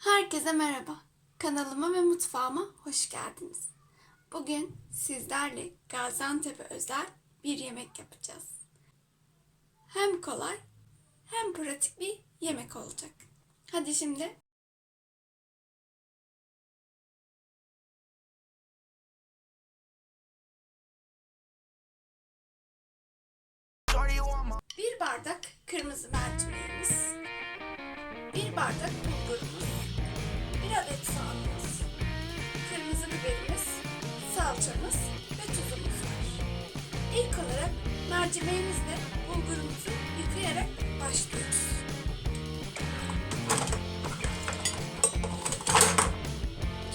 Herkese merhaba. Kanalıma ve mutfağıma hoş geldiniz. Bugün sizlerle Gaziantep'e özel bir yemek yapacağız. Hem kolay hem pratik bir yemek olacak. Hadi şimdi bir bardak kırmızı mercimeğimiz, bir bardak bulgurumuz, bir adet soğanımız, kırmızı biberimiz, salçamız ve tuzumuz var. İlk olarak mercimeğimizle bulgurumuzu yıkayarak başlıyoruz.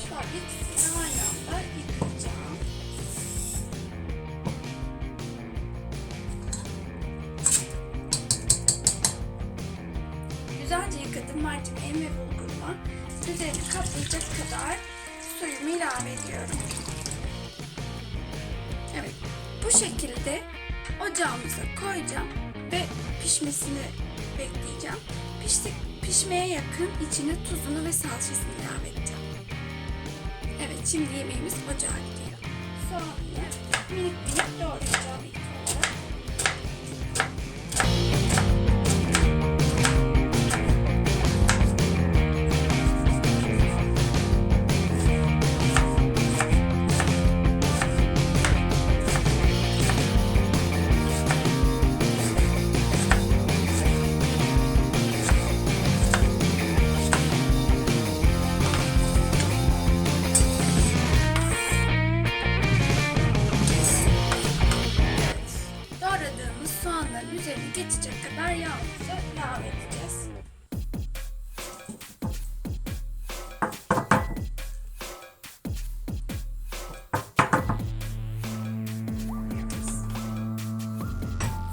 Şöyle ikisini aynı anda mercimeğimi ve bulguruma. Üzerini kaplayacak kadar suyumu ilave ediyorum. Evet, bu şekilde ocağımıza koyacağım ve pişmesini bekleyeceğim. Pişti, pişmeye yakın içine tuzunu ve salçasını ilave edeceğim. Evet, şimdi yemeğimiz ocağa gidiyor. Soğanını minik minik doğrayacağım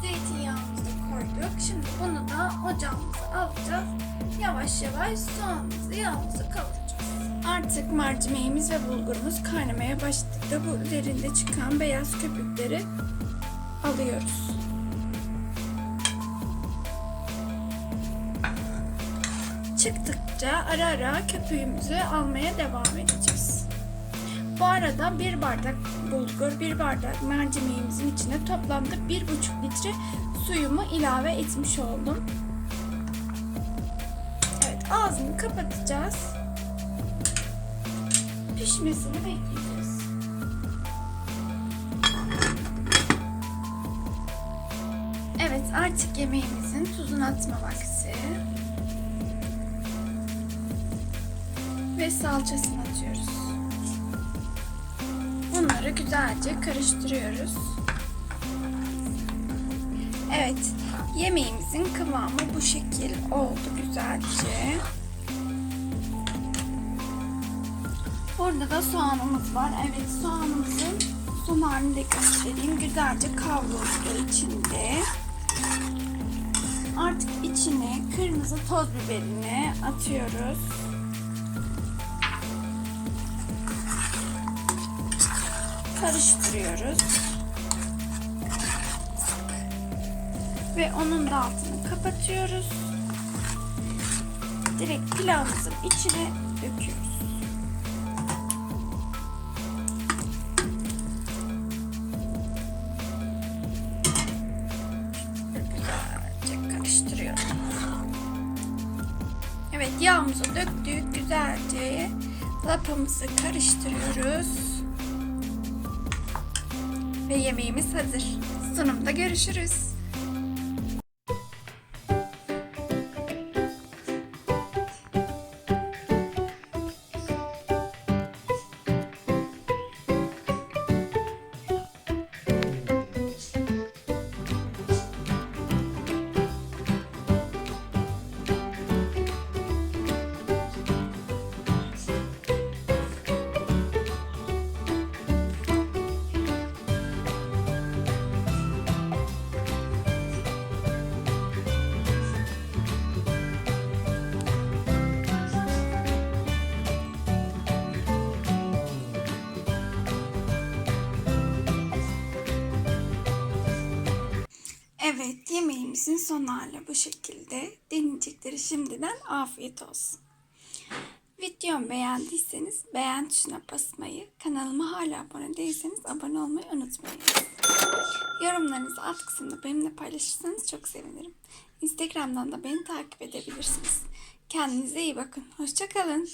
Zeytinyağımızı koyduk. Şimdi bunu da ocağımıza alacağız. Yavaş yavaş soğanımızı, yağımızı kavuracağız. Artık mercimeğimiz ve bulgurumuz kaynamaya başladı. Bu üzerinde çıkan beyaz köpükleri alıyoruz. Çıktıkça ara ara köpüğümüzü almaya devam edeceğiz. Bu arada bir bardak bulgur, bir bardak mercimeğimizin içine toplamda bir buçuk litre suyumu ilave etmiş oldum. Evet ağzını kapatacağız. Pişmesini bekleyeceğiz. Evet artık yemeğimizin tuzunu atma vakti. Salçasını atıyoruz. Bunları güzelce karıştırıyoruz. Evet, yemeğimizin kıvamı bu şekil oldu güzelce. Burada da soğanımız var. Evet, soğanımızın son halini de göstereyim. Güzelce kavruldu içinde. Artık içine kırmızı toz biberini atıyoruz. Karıştırıyoruz. Ve onun da altını kapatıyoruz. Direkt pilavımızın içine döküyoruz. Güzelce karıştırıyoruz. Evet yağımızı döktük güzelce lapamızı karıştırıyoruz. Ve yemeğimiz hazır. Sunumda görüşürüz. Yemeğimizin son hali bu şekilde. Deneyecekleri şimdiden afiyet olsun. Videomu beğendiyseniz beğen tuşuna basmayı, kanalıma hala abone değilseniz abone olmayı unutmayın. Yorumlarınızı alt kısımda benimle paylaşırsanız çok sevinirim. Instagram'dan da beni takip edebilirsiniz. Kendinize iyi bakın. Hoşçakalın.